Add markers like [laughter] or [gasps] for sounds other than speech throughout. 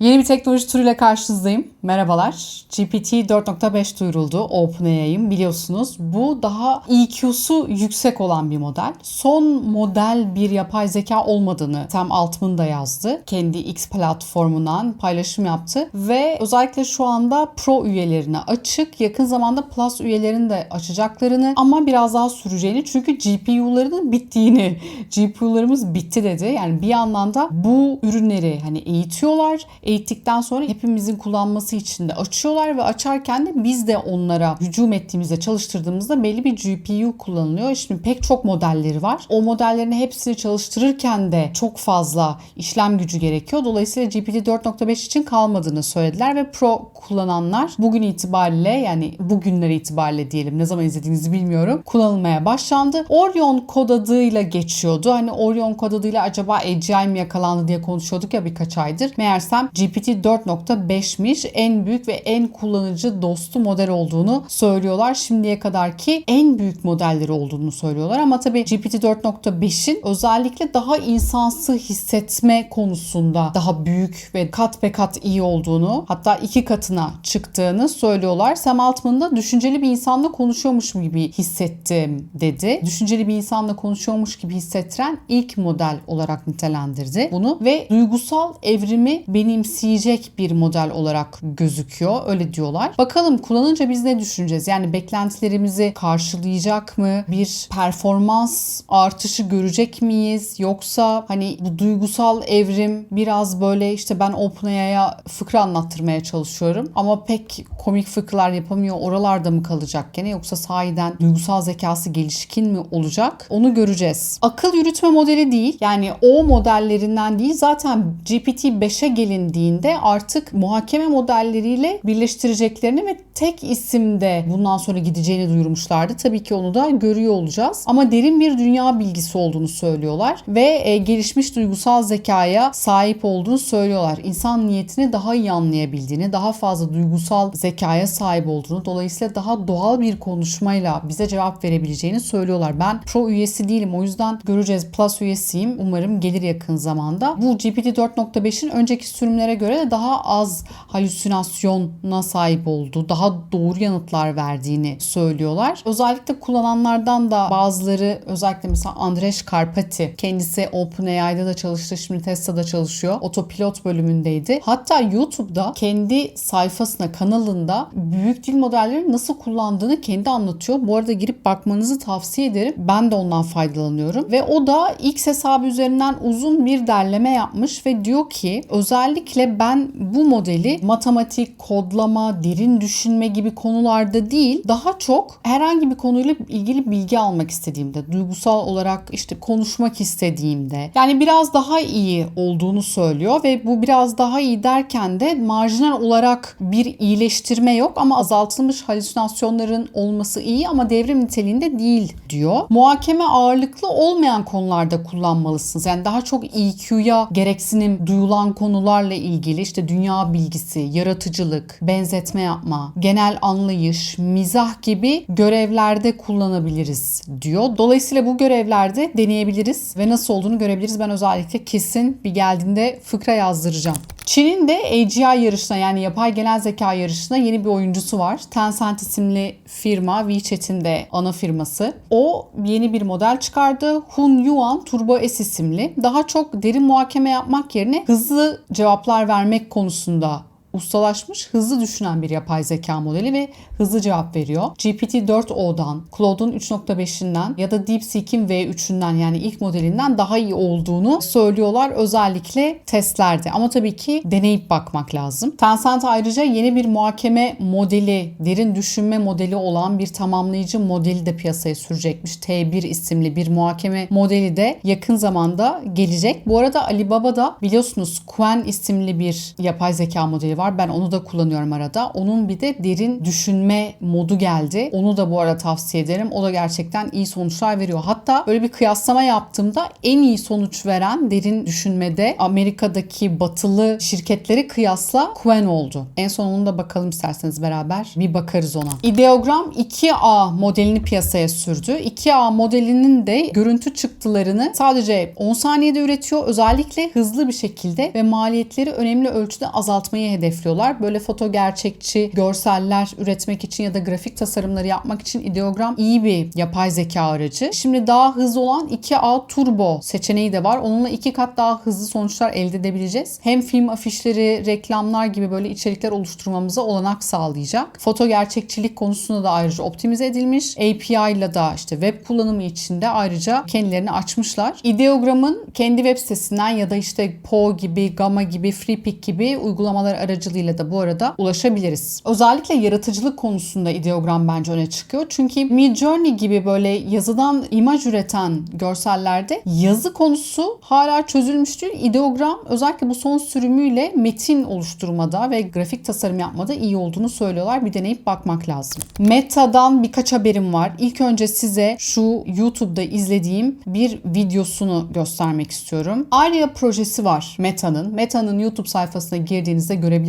Yeni bir teknoloji turuyla karşınızdayım. Merhabalar. GPT 4.5 duyuruldu. OpenAI'ın biliyorsunuz. Bu daha EQ'su yüksek olan bir model. Son model bir yapay zeka olmadığını Sam Altman da yazdı. Kendi X platformundan paylaşım yaptı. Ve özellikle şu anda Pro üyelerine açık. Yakın zamanda Plus üyelerini de açacaklarını ama biraz daha süreceğini çünkü GPU'larının bittiğini, GPU'larımız bitti dedi. Yani bir yandan da bu ürünleri hani eğitiyorlar eğittikten sonra hepimizin kullanması için de açıyorlar ve açarken de biz de onlara hücum ettiğimizde çalıştırdığımızda belli bir GPU kullanılıyor. Şimdi pek çok modelleri var. O modellerin hepsini çalıştırırken de çok fazla işlem gücü gerekiyor. Dolayısıyla GPT 4.5 için kalmadığını söylediler ve Pro kullananlar bugün itibariyle yani bugünler itibariyle diyelim ne zaman izlediğinizi bilmiyorum kullanılmaya başlandı. Orion kod adıyla geçiyordu. Hani Orion kod adıyla acaba AGI mi yakalandı diye konuşuyorduk ya birkaç aydır. Meğersem GPT 4.5'miş en büyük ve en kullanıcı dostu model olduğunu söylüyorlar. Şimdiye kadarki en büyük modelleri olduğunu söylüyorlar ama tabii GPT 4.5'in özellikle daha insansı hissetme konusunda daha büyük ve kat be kat iyi olduğunu hatta iki katına çıktığını söylüyorlar. Sam Altman da düşünceli bir insanla konuşuyormuş gibi hissettim dedi. Düşünceli bir insanla konuşuyormuş gibi hissettiren ilk model olarak nitelendirdi bunu ve duygusal evrimi benimseyecek bir model olarak gözüküyor. Öyle diyorlar. Bakalım kullanınca biz ne düşüneceğiz? Yani beklentilerimizi karşılayacak mı? Bir performans artışı görecek miyiz? Yoksa hani bu duygusal evrim biraz böyle işte ben OpenAI'ya fıkra anlattırmaya çalışıyorum ama pek komik fıkralar yapamıyor. Oralarda mı kalacak gene yoksa sahiden duygusal zekası gelişkin mi olacak? Onu göreceğiz. Akıl yürütme modeli değil. Yani o modellerinden değil. Zaten GPT 5'e gelindiğinde artık muhakeme modelleriyle birleştireceklerini ve tek isimde bundan sonra gideceğini duyurmuşlardı. Tabii ki onu da görüyor olacağız. Ama derin bir dünya bilgisi olduğunu söylüyorlar ve e, gelişmiş duygusal zekaya sahip olduğunu söylüyorlar. İnsan niyetini daha iyi anlayabildiğini, daha fazla duygusal zekaya sahip olduğunu, dolayısıyla daha doğal bir konuşmayla bize cevap verebileceğini söylüyorlar. Ben Pro üyesi değilim o yüzden göreceğiz. Plus üyesiyim. Umarım gelir yakın zamanda. Bu GPT 4.5'in önceki sürümlere göre de daha az halüsinasyona sahip olduğu, daha doğru yanıtlar verdiğini söylüyorlar. Özellikle kullananlardan da bazıları özellikle mesela Andrej Karpati kendisi OpenAI'da da çalıştı. Şimdi Tesla'da çalışıyor. Otopilot bölümündeydi. Hatta YouTube'da kendi sayfasına, kanalında büyük dil modelleri nasıl kullandığını kendi anlatıyor. Bu arada girip bakmanızı tavsiye ederim. Ben de ondan faydalanıyorum. Ve o da X hesabı üzerinden uzun bir derleme yapmış ve diyor ki özellikle ben bu modeli matematik, kodlama, derin düşünme gibi konularda değil daha çok herhangi bir konuyla ilgili bilgi almak istediğimde, duygusal olarak işte konuşmak istediğimde yani biraz daha iyi olduğunu söylüyor ve bu biraz daha iyi derken de marjinal olarak bir iyileştirme yok ama azaltılmış halüsinasyonların olması iyi ama devrim niteliğinde değil diyor. Muhakeme ağırlıklı olmayan konularda kullanmalısınız. Yani daha çok EQ'ya gereksinim duyulan konularla ilgili işte dünya bilgisi, yaratıcılık, benzetme yapma, genel anlayış, mizah gibi görevlerde kullanabiliriz diyor. Dolayısıyla bu görevlerde deneyebiliriz ve nasıl olduğunu görebiliriz. Ben özellikle kesin bir geldiğinde fıkra yazdıracağım. Çin'in de AGI yarışına yani yapay genel zeka yarışına yeni bir oyuncusu var. Tencent isimli firma WeChat'in de ana firması. O yeni bir model çıkardı. Hun Yuan Turbo S isimli. Daha çok derin muhakeme yapmak yerine hızlı cevaplar vermek konusunda ustalaşmış, hızlı düşünen bir yapay zeka modeli ve hızlı cevap veriyor. GPT-4o'dan, Claude'un 3.5'inden ya da DeepSeek'in V3'ünden yani ilk modelinden daha iyi olduğunu söylüyorlar özellikle testlerde. Ama tabii ki deneyip bakmak lazım. Tencent ayrıca yeni bir muhakeme modeli, derin düşünme modeli olan bir tamamlayıcı modeli de piyasaya sürecekmiş. T1 isimli bir muhakeme modeli de yakın zamanda gelecek. Bu arada Alibaba'da biliyorsunuz Quen isimli bir yapay zeka modeli var var. Ben onu da kullanıyorum arada. Onun bir de derin düşünme modu geldi. Onu da bu arada tavsiye ederim. O da gerçekten iyi sonuçlar veriyor. Hatta böyle bir kıyaslama yaptığımda en iyi sonuç veren derin düşünmede Amerika'daki batılı şirketleri kıyasla Quen oldu. En sonunda bakalım isterseniz beraber bir bakarız ona. Ideogram 2A modelini piyasaya sürdü. 2A modelinin de görüntü çıktılarını sadece 10 saniyede üretiyor. Özellikle hızlı bir şekilde ve maliyetleri önemli ölçüde azaltmayı hedefliyorlar. Böyle foto gerçekçi görseller üretmek için ya da grafik tasarımları yapmak için ideogram iyi bir yapay zeka aracı. Şimdi daha hızlı olan 2A Turbo seçeneği de var. Onunla iki kat daha hızlı sonuçlar elde edebileceğiz. Hem film afişleri, reklamlar gibi böyle içerikler oluşturmamıza olanak sağlayacak. Foto gerçekçilik konusunda da ayrıca optimize edilmiş. API ile da işte web kullanımı için de ayrıca kendilerini açmışlar. Ideogram'ın kendi web sitesinden ya da işte Po gibi, Gamma gibi, FreePic gibi uygulamalar aracılığıyla da bu arada ulaşabiliriz. Özellikle yaratıcılık konusunda ideogram bence öne çıkıyor. Çünkü Midjourney gibi böyle yazıdan imaj üreten görsellerde yazı konusu hala çözülmüş değil. Ideogram özellikle bu son sürümüyle metin oluşturmada ve grafik tasarım yapmada iyi olduğunu söylüyorlar. Bir deneyip bakmak lazım. Meta'dan birkaç haberim var. İlk önce size şu YouTube'da izlediğim bir videosunu göstermek istiyorum. Aria projesi var Meta'nın. Meta'nın YouTube sayfasına girdiğinizde görebilirsiniz.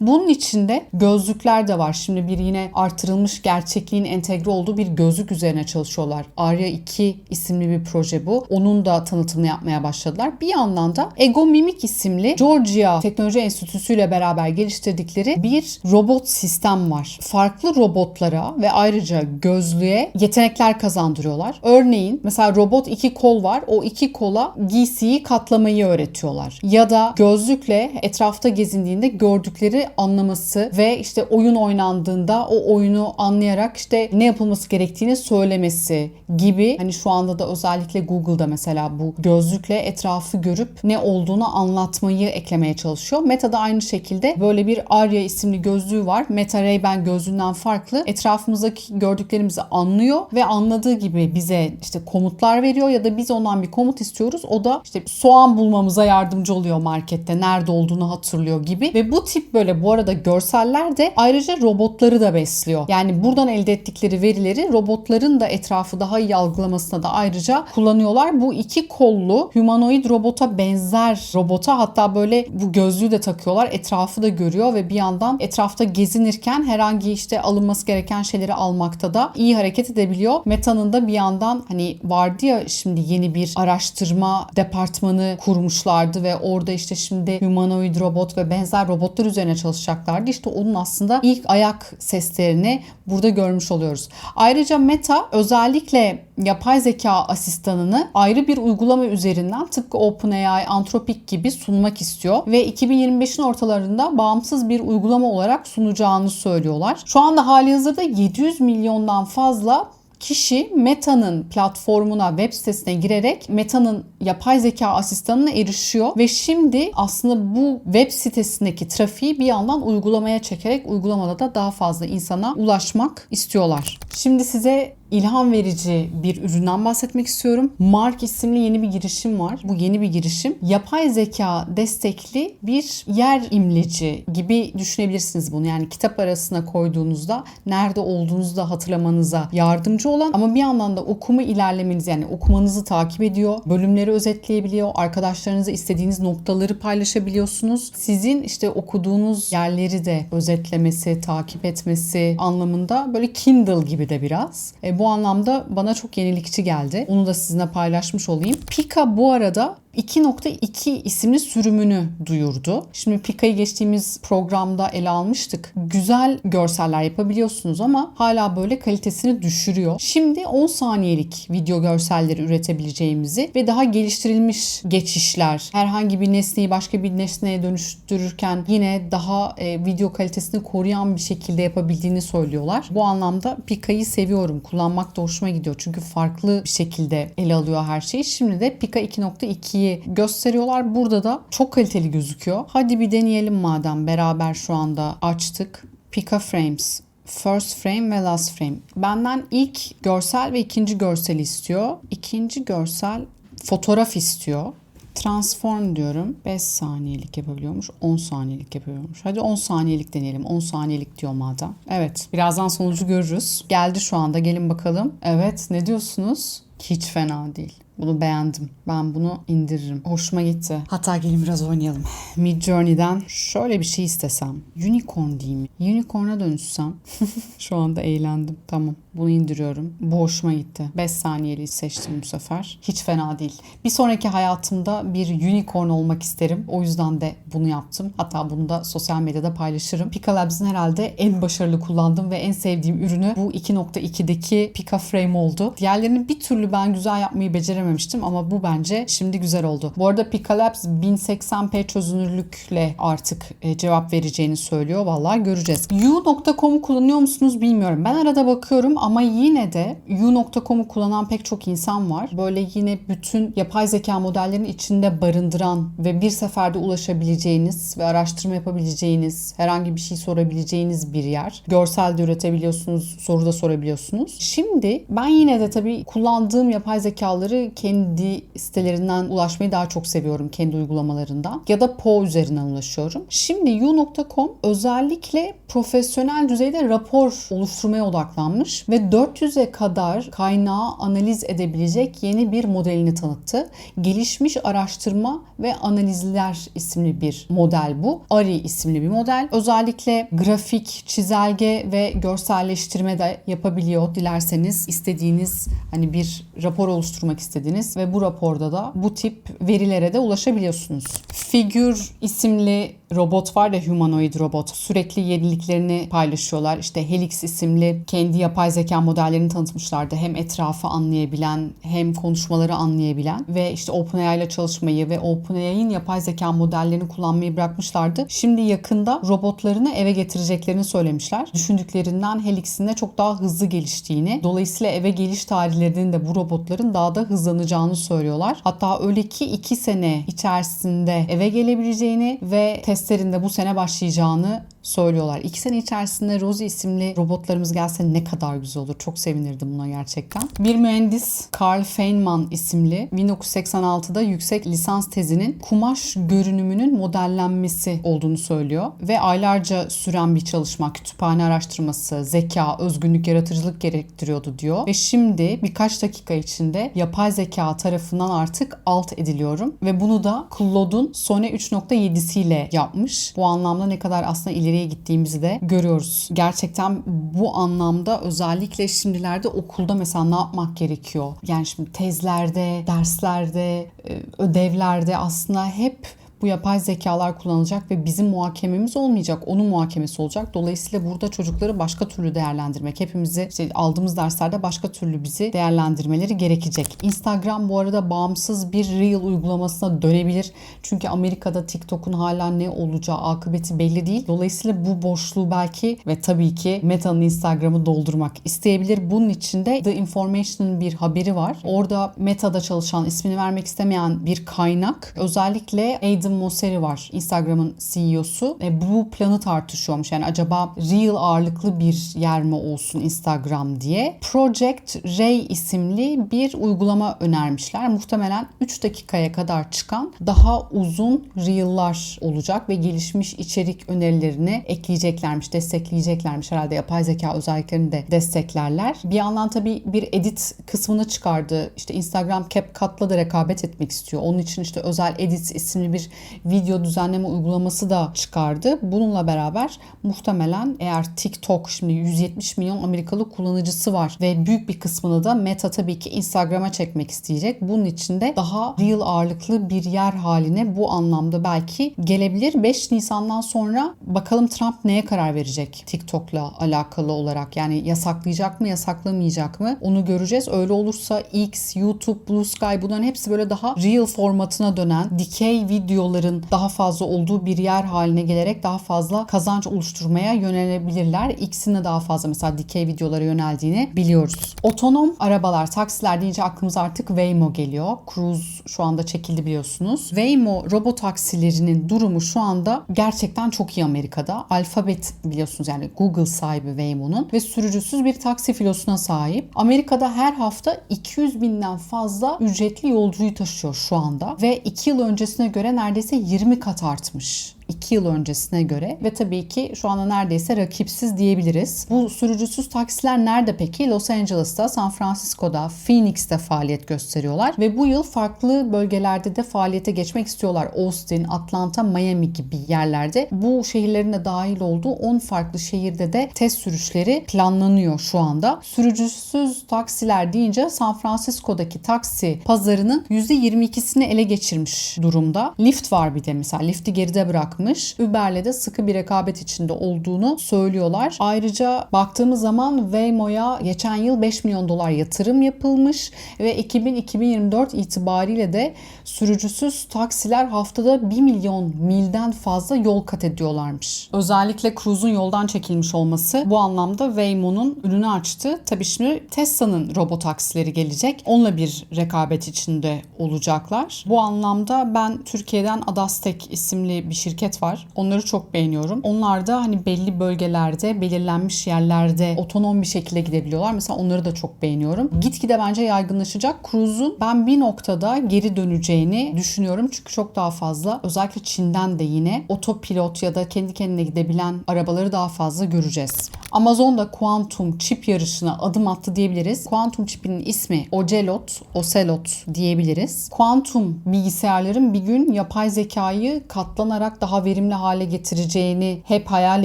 Bunun içinde gözlükler de var. Şimdi bir yine artırılmış gerçekliğin entegre olduğu bir gözlük üzerine çalışıyorlar. Aria 2 isimli bir proje bu. Onun da tanıtımını yapmaya başladılar. Bir yandan da Ego Mimik isimli Georgia Teknoloji Enstitüsü ile beraber geliştirdikleri bir robot sistem var. Farklı robotlara ve ayrıca gözlüğe yetenekler kazandırıyorlar. Örneğin mesela robot iki kol var. O iki kola giysiyi katlamayı öğretiyorlar. Ya da gözlükle etrafta gezindiğinde gördükleri anlaması ve işte oyun oynandığında o oyunu anlayarak işte ne yapılması gerektiğini söylemesi gibi hani şu anda da özellikle Google'da mesela bu gözlükle etrafı görüp ne olduğunu anlatmayı eklemeye çalışıyor. Meta'da aynı şekilde böyle bir Arya isimli gözlüğü var. Meta Ray-Ban gözlüğünden farklı. Etrafımızdaki gördüklerimizi anlıyor ve anladığı gibi bize işte komutlar veriyor ya da biz ondan bir komut istiyoruz. O da işte soğan bulmamıza yardımcı oluyor markette. Nerede olduğunu hatırlıyor gibi. Ve bu tip böyle bu arada görseller de ayrıca robotları da besliyor. Yani buradan elde ettikleri verileri robotların da etrafı daha iyi algılamasına da ayrıca kullanıyorlar. Bu iki kollu humanoid robota benzer robota hatta böyle bu gözlüğü de takıyorlar. Etrafı da görüyor ve bir yandan etrafta gezinirken herhangi işte alınması gereken şeyleri almakta da iyi hareket edebiliyor. Meta'nın da bir yandan hani vardı ya şimdi yeni bir araştırma departmanı kurmuşlardı ve orada işte şimdi humanoid robot ve benzer robotlar üzerine çalışacaklardı. İşte onun aslında ilk ayak seslerini burada görmüş oluyoruz. Ayrıca Meta özellikle yapay zeka asistanını ayrı bir uygulama üzerinden tıpkı OpenAI, Anthropic gibi sunmak istiyor ve 2025'in ortalarında bağımsız bir uygulama olarak sunacağını söylüyorlar. Şu anda hali hazırda 700 milyondan fazla kişi Meta'nın platformuna, web sitesine girerek Meta'nın yapay zeka asistanına erişiyor ve şimdi aslında bu web sitesindeki trafiği bir yandan uygulamaya çekerek uygulamada da daha fazla insana ulaşmak istiyorlar. Şimdi size ilham verici bir üründen bahsetmek istiyorum. Mark isimli yeni bir girişim var. Bu yeni bir girişim. Yapay zeka destekli bir yer imleci gibi düşünebilirsiniz bunu. Yani kitap arasına koyduğunuzda nerede olduğunuzu da hatırlamanıza yardımcı olan ama bir yandan da okuma ilerlemeniz yani okumanızı takip ediyor. Bölümleri özetleyebiliyor. Arkadaşlarınıza istediğiniz noktaları paylaşabiliyorsunuz. Sizin işte okuduğunuz yerleri de özetlemesi, takip etmesi anlamında böyle Kindle gibi de biraz. E, bu anlamda bana çok yenilikçi geldi. Onu da sizinle paylaşmış olayım. Pika bu arada 2.2 isimli sürümünü duyurdu. Şimdi Pika'yı geçtiğimiz programda ele almıştık. Güzel görseller yapabiliyorsunuz ama hala böyle kalitesini düşürüyor. Şimdi 10 saniyelik video görselleri üretebileceğimizi ve daha geliştirilmiş geçişler, herhangi bir nesneyi başka bir nesneye dönüştürürken yine daha e, video kalitesini koruyan bir şekilde yapabildiğini söylüyorlar. Bu anlamda Pika'yı seviyorum. Kullanmak da hoşuma gidiyor. Çünkü farklı bir şekilde ele alıyor her şeyi. Şimdi de Pika 2.2'yi gösteriyorlar. Burada da çok kaliteli gözüküyor. Hadi bir deneyelim madem beraber şu anda açtık. Pika Frames. First frame ve last frame. Benden ilk görsel ve ikinci görsel istiyor. İkinci görsel fotoğraf istiyor. Transform diyorum. 5 saniyelik yapabiliyormuş. 10 saniyelik yapabiliyormuş. Hadi 10 saniyelik deneyelim. 10 saniyelik diyor madem. Evet. Birazdan sonucu görürüz. Geldi şu anda. Gelin bakalım. Evet. Ne diyorsunuz? Hiç fena değil. Bunu beğendim. Ben bunu indiririm. Hoşuma gitti. Hatta gelin biraz oynayalım. Mid Journey'den şöyle bir şey istesem. Unicorn diyeyim. Unicorn'a dönüşsem. [laughs] Şu anda eğlendim. Tamam. Bunu indiriyorum. Bu hoşuma gitti. 5 saniyeli seçtim bu sefer. Hiç fena değil. Bir sonraki hayatımda bir unicorn olmak isterim. O yüzden de bunu yaptım. Hatta bunu da sosyal medyada paylaşırım. Pika Labs'in herhalde en başarılı kullandığım ve en sevdiğim ürünü bu 2.2'deki Pika Frame oldu. Diğerlerini bir türlü ben güzel yapmayı becerememiştim ama bu bence şimdi güzel oldu. Bu arada Pika Labs 1080p çözünürlükle artık e, cevap vereceğini söylüyor. Vallahi göreceğiz. U.com'u kullanıyor musunuz bilmiyorum. Ben arada bakıyorum ama yine de U.com'u kullanan pek çok insan var. Böyle yine bütün yapay zeka modellerini içinde barındıran ve bir seferde ulaşabileceğiniz ve araştırma yapabileceğiniz, herhangi bir şey sorabileceğiniz bir yer. Görsel de üretebiliyorsunuz, soru da sorabiliyorsunuz. Şimdi ben yine de tabii kullandığım yapay zekaları kendi sitelerinden ulaşmayı daha çok seviyorum. Kendi uygulamalarından. Ya da Po üzerinden ulaşıyorum. Şimdi U.com özellikle profesyonel düzeyde rapor oluşturmaya odaklanmış ve 400'e kadar kaynağı analiz edebilecek yeni bir modelini tanıttı. Gelişmiş araştırma ve analizler isimli bir model bu. ARI isimli bir model. Özellikle grafik, çizelge ve görselleştirme de yapabiliyor. Dilerseniz istediğiniz hani bir rapor oluşturmak istediniz ve bu raporda da bu tip verilere de ulaşabiliyorsunuz. Figür isimli robot var ya humanoid robot. Sürekli yeniliklerini paylaşıyorlar. İşte Helix isimli kendi yapay zeka modellerini tanıtmışlardı. Hem etrafı anlayabilen hem konuşmaları anlayabilen ve işte OpenAI ile çalışmayı ve OpenAI'nin yapay zeka modellerini kullanmayı bırakmışlardı. Şimdi yakında robotlarını eve getireceklerini söylemişler. Düşündüklerinden Helix'in de çok daha hızlı geliştiğini, dolayısıyla eve geliş tarihlerinin de bu robotların daha da hızlanacağını söylüyorlar. Hatta öyle ki 2 sene içerisinde eve gelebileceğini ve testlerinde bu sene başlayacağını söylüyorlar. İki sene içerisinde Rosie isimli robotlarımız gelse ne kadar güzel olur. Çok sevinirdim buna gerçekten. Bir mühendis Carl Feynman isimli 1986'da yüksek lisans tezinin kumaş görünümünün modellenmesi olduğunu söylüyor. Ve aylarca süren bir çalışma, kütüphane araştırması, zeka, özgünlük, yaratıcılık gerektiriyordu diyor. Ve şimdi birkaç dakika içinde yapay zeka tarafından artık alt ediliyorum. Ve bunu da Claude'un Sone 3.7'siyle yapmış. Bu anlamda ne kadar aslında ileri ileriye gittiğimizi de görüyoruz. Gerçekten bu anlamda özellikle şimdilerde okulda mesela ne yapmak gerekiyor? Yani şimdi tezlerde, derslerde, e, ödevlerde aslında hep bu yapay zekalar kullanılacak ve bizim muhakememiz olmayacak. Onun muhakemesi olacak. Dolayısıyla burada çocukları başka türlü değerlendirmek. Hepimizi işte aldığımız derslerde başka türlü bizi değerlendirmeleri gerekecek. Instagram bu arada bağımsız bir Reel uygulamasına dönebilir. Çünkü Amerika'da TikTok'un hala ne olacağı akıbeti belli değil. Dolayısıyla bu boşluğu belki ve tabii ki Meta'nın Instagram'ı doldurmak isteyebilir. Bunun için de The Information'ın bir haberi var. Orada Meta'da çalışan, ismini vermek istemeyen bir kaynak özellikle Adam Mosseri var. Instagram'ın CEO'su. E, bu planı tartışıyormuş. Yani acaba real ağırlıklı bir yer mi olsun Instagram diye. Project Ray isimli bir uygulama önermişler. Muhtemelen 3 dakikaya kadar çıkan daha uzun reel'lar olacak ve gelişmiş içerik önerilerini ekleyeceklermiş, destekleyeceklermiş. Herhalde yapay zeka özelliklerini de desteklerler. Bir yandan tabii bir edit kısmını çıkardı. İşte Instagram CapCut'la da rekabet etmek istiyor. Onun için işte özel edit isimli bir video düzenleme uygulaması da çıkardı. Bununla beraber muhtemelen eğer TikTok şimdi 170 milyon Amerikalı kullanıcısı var ve büyük bir kısmını da Meta tabii ki Instagram'a çekmek isteyecek. Bunun için de daha real ağırlıklı bir yer haline bu anlamda belki gelebilir. 5 Nisan'dan sonra bakalım Trump neye karar verecek TikTok'la alakalı olarak. Yani yasaklayacak mı yasaklamayacak mı onu göreceğiz. Öyle olursa X, YouTube, Blue Sky bunların hepsi böyle daha real formatına dönen dikey video videoların daha fazla olduğu bir yer haline gelerek daha fazla kazanç oluşturmaya yönelebilirler. X'ine daha fazla mesela dikey videolara yöneldiğini biliyoruz. Otonom arabalar, taksiler deyince aklımıza artık Waymo geliyor. Cruise şu anda çekildi biliyorsunuz. Waymo robot taksilerinin durumu şu anda gerçekten çok iyi Amerika'da. Alphabet biliyorsunuz yani Google sahibi Waymo'nun ve sürücüsüz bir taksi filosuna sahip. Amerika'da her hafta 200 binden fazla ücretli yolcuyu taşıyor şu anda ve 2 yıl öncesine göre neredeyse 20 kat artmış. 2 yıl öncesine göre ve tabii ki şu anda neredeyse rakipsiz diyebiliriz. Bu sürücüsüz taksiler nerede peki? Los Angeles'ta, San Francisco'da, Phoenix'te faaliyet gösteriyorlar ve bu yıl farklı bölgelerde de faaliyete geçmek istiyorlar. Austin, Atlanta, Miami gibi yerlerde. Bu şehirlerin de dahil olduğu 10 farklı şehirde de test sürüşleri planlanıyor şu anda. Sürücüsüz taksiler deyince San Francisco'daki taksi pazarının %22'sini ele geçirmiş durumda. Lyft var bir de mesela. Lyft'i geride bırakmış. Uber'le de sıkı bir rekabet içinde olduğunu söylüyorlar. Ayrıca baktığımız zaman Waymo'ya geçen yıl 5 milyon dolar yatırım yapılmış ve 2000-2024 itibariyle de sürücüsüz taksiler haftada 1 milyon milden fazla yol kat ediyorlarmış. Özellikle Cruise'un yoldan çekilmiş olması bu anlamda Waymo'nun önünü açtı. Tabii şimdi Tesla'nın robot taksileri gelecek. Onunla bir rekabet içinde olacaklar. Bu anlamda ben Türkiye'den Adastek isimli bir şirket var. Onları çok beğeniyorum. Onlar da hani belli bölgelerde, belirlenmiş yerlerde otonom bir şekilde gidebiliyorlar. Mesela onları da çok beğeniyorum. Gitgide bence yaygınlaşacak. Cruise'un ben bir noktada geri döneceğini düşünüyorum. Çünkü çok daha fazla özellikle Çin'den de yine otopilot ya da kendi kendine gidebilen arabaları daha fazla göreceğiz. Amazon da kuantum çip yarışına adım attı diyebiliriz. Kuantum çipinin ismi Ocelot, Ocelot diyebiliriz. Kuantum bilgisayarların bir gün yapay zekayı katlanarak daha verimli hale getireceğini hep hayal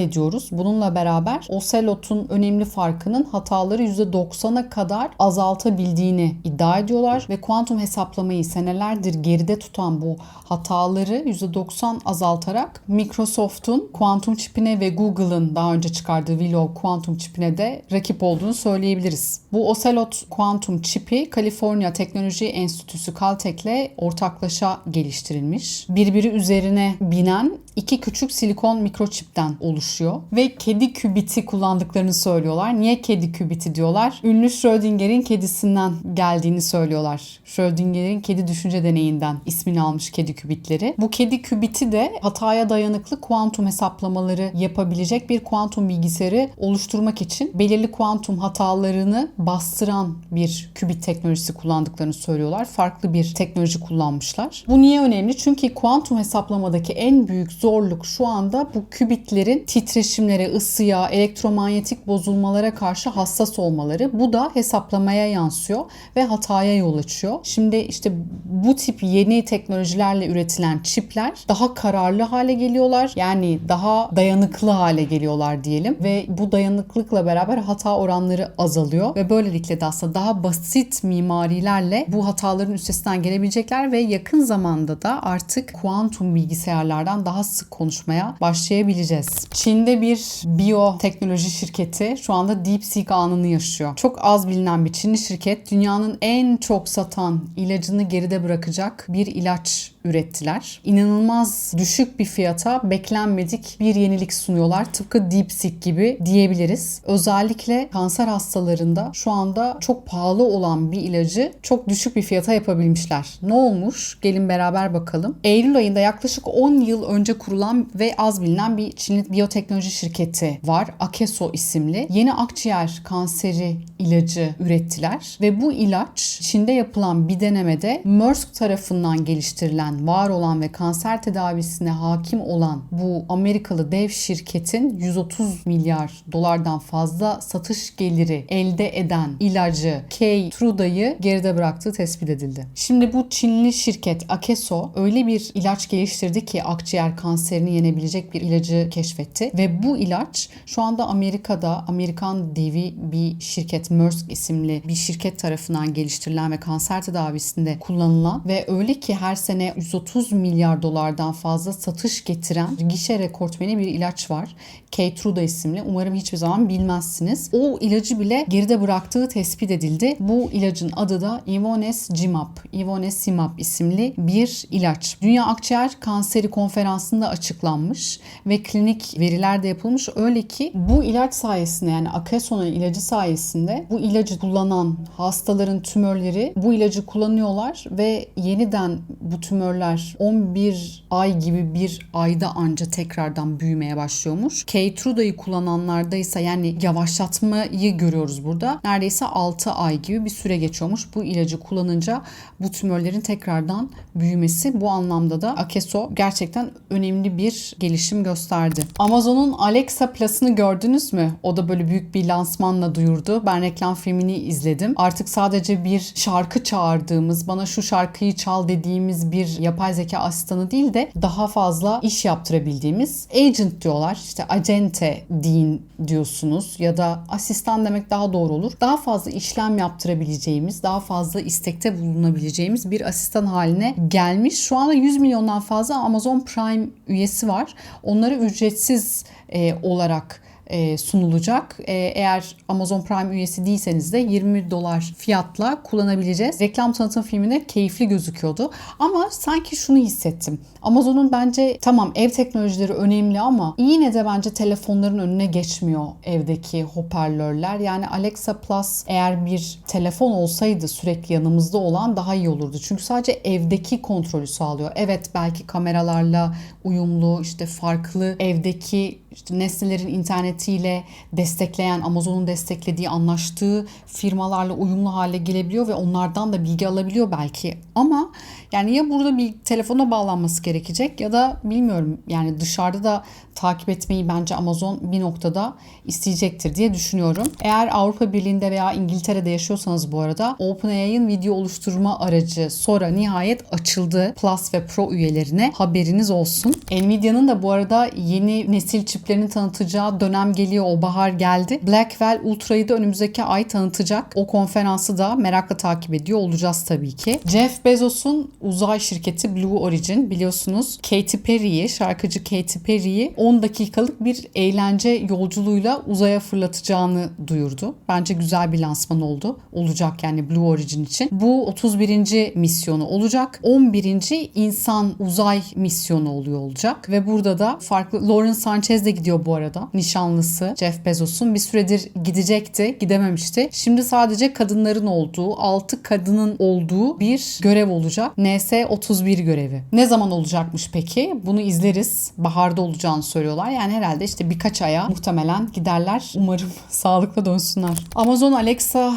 ediyoruz. Bununla beraber Ocelot'un önemli farkının hataları %90'a kadar azaltabildiğini iddia ediyorlar ve kuantum hesaplamayı senelerdir geride tutan bu hataları %90 azaltarak Microsoft'un kuantum çipine ve Google'ın daha önce çıkardığı Willow kuantum çipine de rakip olduğunu söyleyebiliriz. Bu Ocelot kuantum çipi California Teknoloji Enstitüsü Caltech'le ortaklaşa geliştirilmiş. Birbiri üzerine binen um, iki küçük silikon mikroçipten oluşuyor ve kedi kübiti kullandıklarını söylüyorlar. Niye kedi kübiti diyorlar? Ünlü Schrödinger'in kedisinden geldiğini söylüyorlar. Schrödinger'in kedi düşünce deneyinden ismini almış kedi kübitleri. Bu kedi kübiti de hataya dayanıklı kuantum hesaplamaları yapabilecek bir kuantum bilgisayarı oluşturmak için belirli kuantum hatalarını bastıran bir kübit teknolojisi kullandıklarını söylüyorlar. Farklı bir teknoloji kullanmışlar. Bu niye önemli? Çünkü kuantum hesaplamadaki en büyük zorluk şu anda bu kübitlerin titreşimlere, ısıya, elektromanyetik bozulmalara karşı hassas olmaları. Bu da hesaplamaya yansıyor ve hataya yol açıyor. Şimdi işte bu tip yeni teknolojilerle üretilen çipler daha kararlı hale geliyorlar. Yani daha dayanıklı hale geliyorlar diyelim ve bu dayanıklıkla beraber hata oranları azalıyor ve böylelikle de aslında daha basit mimarilerle bu hataların üstesinden gelebilecekler ve yakın zamanda da artık kuantum bilgisayarlardan daha sık konuşmaya başlayabileceğiz. Çin'de bir biyoteknoloji şirketi şu anda DeepSeek anını yaşıyor. Çok az bilinen bir Çinli şirket dünyanın en çok satan ilacını geride bırakacak bir ilaç ürettiler. İnanılmaz düşük bir fiyata beklenmedik bir yenilik sunuyorlar. Tıpkı DeepSeek gibi diyebiliriz. Özellikle kanser hastalarında şu anda çok pahalı olan bir ilacı çok düşük bir fiyata yapabilmişler. Ne olmuş? Gelin beraber bakalım. Eylül ayında yaklaşık 10 yıl önce kurulan ve az bilinen bir Çinli biyoteknoloji şirketi var. Akeso isimli. Yeni akciğer kanseri ilacı ürettiler ve bu ilaç Çin'de yapılan bir denemede Merck tarafından geliştirilen var olan ve kanser tedavisine hakim olan bu Amerikalı dev şirketin 130 milyar dolardan fazla satış geliri elde eden ilacı Keytruda'yı geride bıraktığı tespit edildi. Şimdi bu Çinli şirket Akeso öyle bir ilaç geliştirdi ki akciğer kanserini yenebilecek bir ilacı keşfetti ve bu ilaç şu anda Amerika'da Amerikan devi bir şirket Merck isimli bir şirket tarafından geliştirilen ve kanser tedavisinde kullanılan ve öyle ki her sene 130 milyar dolardan fazla satış getiren gişe rekortmeni bir ilaç var. Keytruda isimli. Umarım hiçbir zaman bilmezsiniz. O ilacı bile geride bıraktığı tespit edildi. Bu ilacın adı da Ivonescimab, Ivonescimab isimli bir ilaç. Dünya Akciğer Kanseri Konferansı'nda açıklanmış ve klinik veriler de yapılmış. Öyle ki bu ilaç sayesinde yani Akesona ilacı sayesinde bu ilacı kullanan hastaların tümörleri bu ilacı kullanıyorlar ve yeniden bu tümörler 11 ay gibi bir ayda anca tekrardan büyümeye başlıyormuş. Keytruda'yı kullananlarda ise yani yavaşlatmayı görüyoruz burada. Neredeyse 6 ay gibi bir süre geçiyormuş. Bu ilacı kullanınca bu tümörlerin tekrardan büyümesi bu anlamda da Akeso gerçekten önemli bir gelişim gösterdi. Amazon'un Alexa Plus'ını gördünüz mü? O da böyle büyük bir lansmanla duyurdu. Ben reklam filmini izledim. Artık sadece bir şarkı çağırdığımız, bana şu şarkıyı çal dediğimiz bir yapay zeka asistanı değil de daha fazla iş yaptırabildiğimiz agent diyorlar. İşte acente deyin diyorsunuz ya da asistan demek daha doğru olur. Daha fazla işlem yaptırabileceğimiz, daha fazla istekte bulunabileceğimiz bir asistan haline gelmiş. Şu anda 100 milyondan fazla Amazon Prime üyesi var. Onları ücretsiz e, olarak e, sunulacak. E, eğer Amazon Prime üyesi değilseniz de 20 dolar fiyatla kullanabileceğiz. Reklam tanıtım filmine keyifli gözüküyordu. Ama sanki şunu hissettim. Amazon'un bence tamam ev teknolojileri önemli ama yine de bence telefonların önüne geçmiyor evdeki hoparlörler. Yani Alexa Plus eğer bir telefon olsaydı sürekli yanımızda olan daha iyi olurdu. Çünkü sadece evdeki kontrolü sağlıyor. Evet belki kameralarla uyumlu işte farklı evdeki işte nesnelerin internetiyle destekleyen, Amazon'un desteklediği, anlaştığı firmalarla uyumlu hale gelebiliyor ve onlardan da bilgi alabiliyor belki. Ama yani ya burada bir telefona bağlanması gerekecek ya da bilmiyorum yani dışarıda da takip etmeyi bence Amazon bir noktada isteyecektir diye düşünüyorum. Eğer Avrupa Birliği'nde veya İngiltere'de yaşıyorsanız bu arada OpenAI'ın video oluşturma aracı sonra nihayet açıldı Plus ve Pro üyelerine haberiniz olsun. Nvidia'nın da bu arada yeni nesil çiplerini tanıtacağı dönem geliyor. O bahar geldi. Blackwell Ultra'yı da önümüzdeki ay tanıtacak. O konferansı da merakla takip ediyor olacağız tabii ki. Jeff Bezos'un uzay şirketi Blue Origin biliyorsunuz Katy Perry'yi, şarkıcı Katy Perry'yi 10 dakikalık bir eğlence yolculuğuyla uzaya fırlatacağını duyurdu. Bence güzel bir lansman oldu. Olacak yani Blue Origin için. Bu 31. misyonu olacak. 11. insan uzay misyonu oluyor olacak. Ve burada da farklı Lauren Sanchez de gidiyor bu arada. Nişanlısı Jeff Bezos'un bir süredir gidecekti. Gidememişti. Şimdi sadece kadınların olduğu, 6 kadının olduğu bir görev olacak. NS-31 görevi. Ne zaman olacakmış peki? Bunu izleriz. Baharda olacağını söylüyorlar. Yani herhalde işte birkaç aya muhtemelen giderler. Umarım [laughs] sağlıklı dönsünler. Amazon Alexa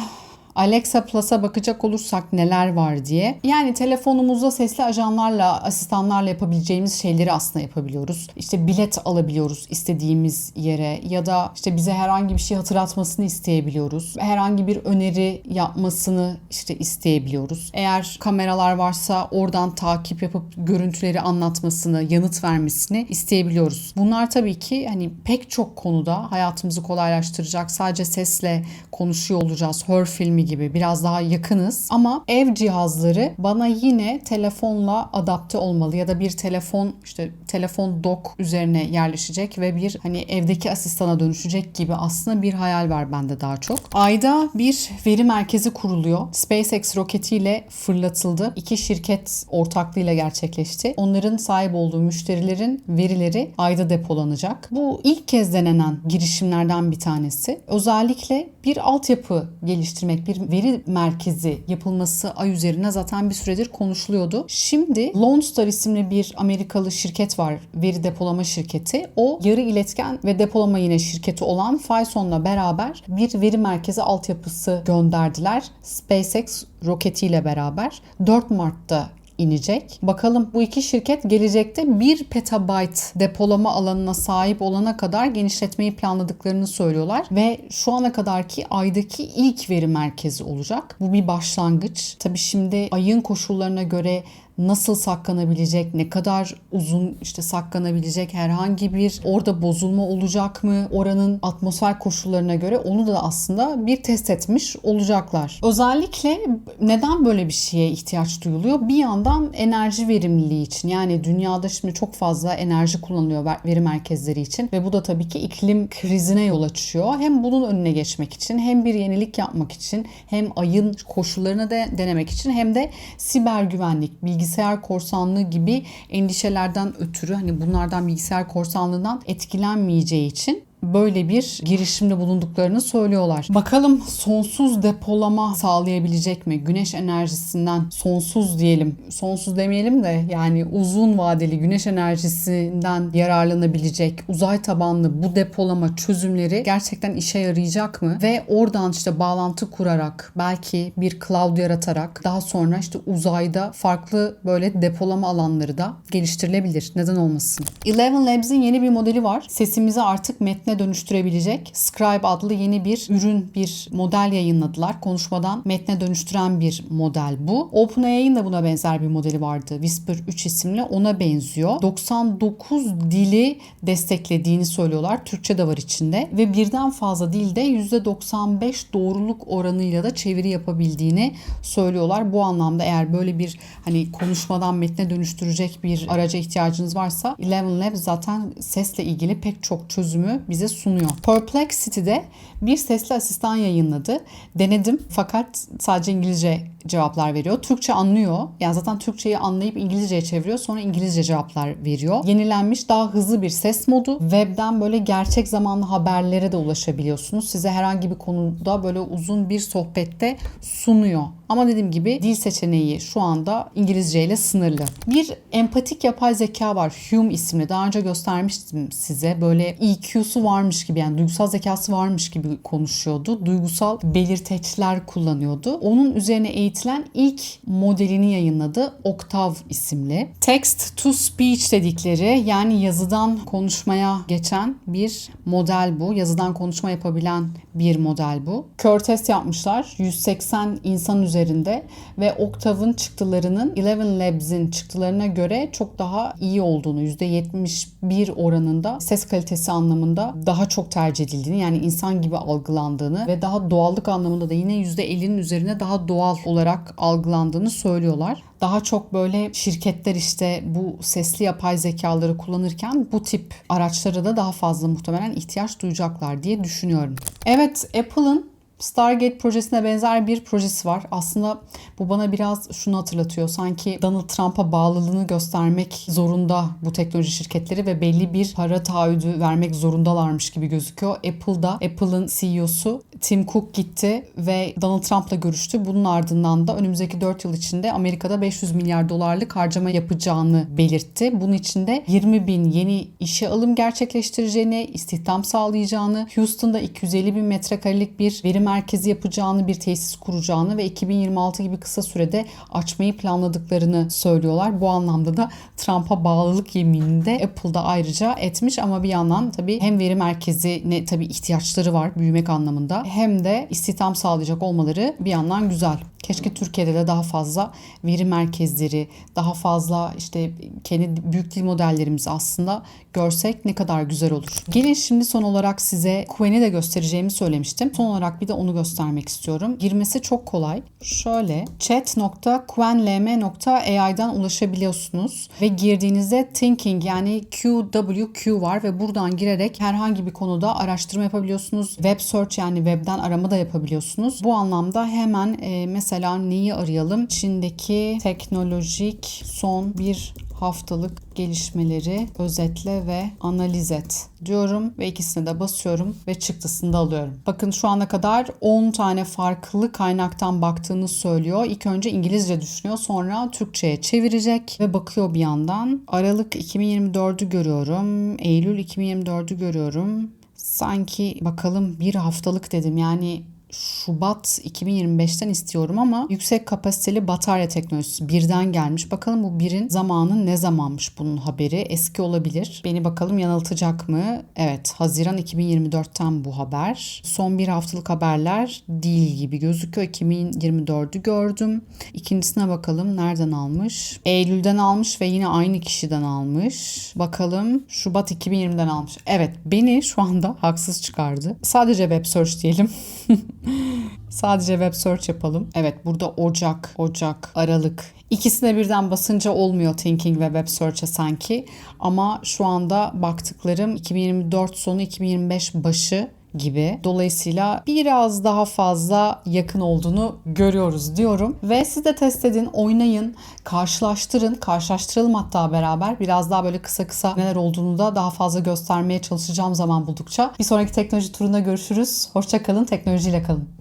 Alexa Plus'a bakacak olursak neler var diye. Yani telefonumuzda sesli ajanlarla, asistanlarla yapabileceğimiz şeyleri aslında yapabiliyoruz. İşte bilet alabiliyoruz istediğimiz yere ya da işte bize herhangi bir şey hatırlatmasını isteyebiliyoruz. Herhangi bir öneri yapmasını işte isteyebiliyoruz. Eğer kameralar varsa oradan takip yapıp görüntüleri anlatmasını, yanıt vermesini isteyebiliyoruz. Bunlar tabii ki hani pek çok konuda hayatımızı kolaylaştıracak. Sadece sesle konuşuyor olacağız. Her filmi gibi biraz daha yakınız ama ev cihazları bana yine telefonla adapte olmalı ya da bir telefon işte telefon dock üzerine yerleşecek ve bir hani evdeki asistana dönüşecek gibi aslında bir hayal var bende daha çok. Ayda bir veri merkezi kuruluyor. SpaceX roketiyle fırlatıldı. İki şirket ortaklığıyla gerçekleşti. Onların sahip olduğu müşterilerin verileri ayda depolanacak. Bu ilk kez denenen girişimlerden bir tanesi. Özellikle bir altyapı geliştirmek, bir veri merkezi yapılması ay üzerine zaten bir süredir konuşuluyordu. Şimdi Lone Star isimli bir Amerikalı şirket var. Veri depolama şirketi. O yarı iletken ve depolama yine şirketi olan Phison'la beraber bir veri merkezi altyapısı gönderdiler. SpaceX roketiyle beraber 4 Mart'ta inecek. Bakalım bu iki şirket gelecekte 1 petabyte depolama alanına sahip olana kadar genişletmeyi planladıklarını söylüyorlar ve şu ana kadarki aydaki ilk veri merkezi olacak. Bu bir başlangıç. Tabi şimdi ayın koşullarına göre nasıl saklanabilecek, ne kadar uzun işte saklanabilecek herhangi bir orada bozulma olacak mı oranın atmosfer koşullarına göre onu da aslında bir test etmiş olacaklar. Özellikle neden böyle bir şeye ihtiyaç duyuluyor? Bir yandan enerji verimliliği için yani dünyada şimdi çok fazla enerji kullanılıyor veri merkezleri için ve bu da tabii ki iklim krizine yol açıyor. Hem bunun önüne geçmek için hem bir yenilik yapmak için hem ayın koşullarını da denemek için hem de siber güvenlik, bilgisayar korsanlığı gibi endişelerden ötürü hani bunlardan bilgisayar korsanlığından etkilenmeyeceği için böyle bir girişimde bulunduklarını söylüyorlar. Bakalım sonsuz depolama sağlayabilecek mi? Güneş enerjisinden sonsuz diyelim. Sonsuz demeyelim de yani uzun vadeli güneş enerjisinden yararlanabilecek uzay tabanlı bu depolama çözümleri gerçekten işe yarayacak mı? Ve oradan işte bağlantı kurarak belki bir cloud yaratarak daha sonra işte uzayda farklı böyle depolama alanları da geliştirilebilir. Neden olmasın? Eleven Labs'in yeni bir modeli var. Sesimizi artık metne metne dönüştürebilecek Scribe adlı yeni bir ürün, bir model yayınladılar. Konuşmadan metne dönüştüren bir model bu. OpenAI'nin de buna benzer bir modeli vardı. Whisper 3 isimli ona benziyor. 99 dili desteklediğini söylüyorlar. Türkçe de var içinde ve birden fazla dilde %95 doğruluk oranıyla da çeviri yapabildiğini söylüyorlar. Bu anlamda eğer böyle bir hani konuşmadan metne dönüştürecek bir araca ihtiyacınız varsa Eleven Labs zaten sesle ilgili pek çok çözümü bize sunuyor. Perplexity'de bir sesli asistan yayınladı. Denedim fakat sadece İngilizce cevaplar veriyor. Türkçe anlıyor. Yani zaten Türkçeyi anlayıp İngilizceye çeviriyor. Sonra İngilizce cevaplar veriyor. Yenilenmiş daha hızlı bir ses modu. Webden böyle gerçek zamanlı haberlere de ulaşabiliyorsunuz. Size herhangi bir konuda böyle uzun bir sohbette sunuyor. Ama dediğim gibi dil seçeneği şu anda İngilizce ile sınırlı. Bir empatik yapay zeka var. Hume isimli. Daha önce göstermiştim size. Böyle EQ'su varmış gibi yani duygusal zekası varmış gibi konuşuyordu. Duygusal belirteçler kullanıyordu. Onun üzerine eğitilen ilk modelini yayınladı. Octave isimli. Text to speech dedikleri yani yazıdan konuşmaya geçen bir model bu. Yazıdan konuşma yapabilen bir model bu. Kör test yapmışlar. 180 insan üzerinde ve Octave'ın çıktılarının Eleven Labs'in çıktılarına göre çok daha iyi olduğunu, %71 oranında ses kalitesi anlamında daha çok tercih edildiğini yani insan gibi algılandığını ve daha doğallık anlamında da yine %50'nin üzerine daha doğal olarak algılandığını söylüyorlar. Daha çok böyle şirketler işte bu sesli yapay zekaları kullanırken bu tip araçlara da daha fazla muhtemelen ihtiyaç duyacaklar diye düşünüyorum. Evet Apple'ın Stargate projesine benzer bir projesi var. Aslında bu bana biraz şunu hatırlatıyor. Sanki Donald Trump'a bağlılığını göstermek zorunda bu teknoloji şirketleri ve belli bir para taahhüdü vermek zorundalarmış gibi gözüküyor. Apple'da Apple'ın CEO'su Tim Cook gitti ve Donald Trump'la görüştü. Bunun ardından da önümüzdeki 4 yıl içinde Amerika'da 500 milyar dolarlık harcama yapacağını belirtti. Bunun içinde 20 bin yeni işe alım gerçekleştireceğini, istihdam sağlayacağını, Houston'da 250 bin metrekarelik bir verim merkezi yapacağını, bir tesis kuracağını ve 2026 gibi kısa sürede açmayı planladıklarını söylüyorlar. Bu anlamda da Trump'a bağlılık yeminini de Apple'da ayrıca etmiş ama bir yandan tabii hem veri merkezine tabii ihtiyaçları var büyümek anlamında hem de istihdam sağlayacak olmaları bir yandan güzel. Keşke Türkiye'de de daha fazla veri merkezleri, daha fazla işte kendi büyük dil modellerimizi aslında görsek ne kadar güzel olur. Gelin şimdi son olarak size Quen'i de göstereceğimi söylemiştim. Son olarak bir de onu göstermek istiyorum. Girmesi çok kolay. Şöyle chat.quenlm.ai'dan ulaşabiliyorsunuz ve girdiğinizde thinking yani QWQ var ve buradan girerek herhangi bir konuda araştırma yapabiliyorsunuz. Web search yani webden arama da yapabiliyorsunuz. Bu anlamda hemen e, mesela neyi arayalım? Çin'deki teknolojik son bir haftalık gelişmeleri özetle ve analiz et diyorum ve ikisine de basıyorum ve çıktısını da alıyorum. Bakın şu ana kadar 10 tane farklı kaynaktan baktığını söylüyor. İlk önce İngilizce düşünüyor sonra Türkçe'ye çevirecek ve bakıyor bir yandan. Aralık 2024'ü görüyorum. Eylül 2024'ü görüyorum. Sanki bakalım bir haftalık dedim yani Şubat 2025'ten istiyorum ama yüksek kapasiteli batarya teknolojisi birden gelmiş. Bakalım bu birin zamanı ne zamanmış bunun haberi? Eski olabilir. Beni bakalım yanıltacak mı? Evet Haziran 2024'ten bu haber. Son bir haftalık haberler değil gibi gözüküyor. 2024'ü gördüm. İkincisine bakalım nereden almış? Eylül'den almış ve yine aynı kişiden almış. Bakalım Şubat 2020'den almış. Evet beni şu anda haksız çıkardı. Sadece web search diyelim. [laughs] [gasps] Sadece web search yapalım. Evet burada Ocak, Ocak, Aralık. İkisine birden basınca olmuyor Thinking ve Web Search'e sanki. Ama şu anda baktıklarım 2024 sonu 2025 başı gibi. Dolayısıyla biraz daha fazla yakın olduğunu görüyoruz diyorum. Ve siz de test edin, oynayın, karşılaştırın. Karşılaştıralım hatta beraber. Biraz daha böyle kısa kısa neler olduğunu da daha fazla göstermeye çalışacağım zaman buldukça. Bir sonraki teknoloji turunda görüşürüz. Hoşçakalın, teknolojiyle kalın.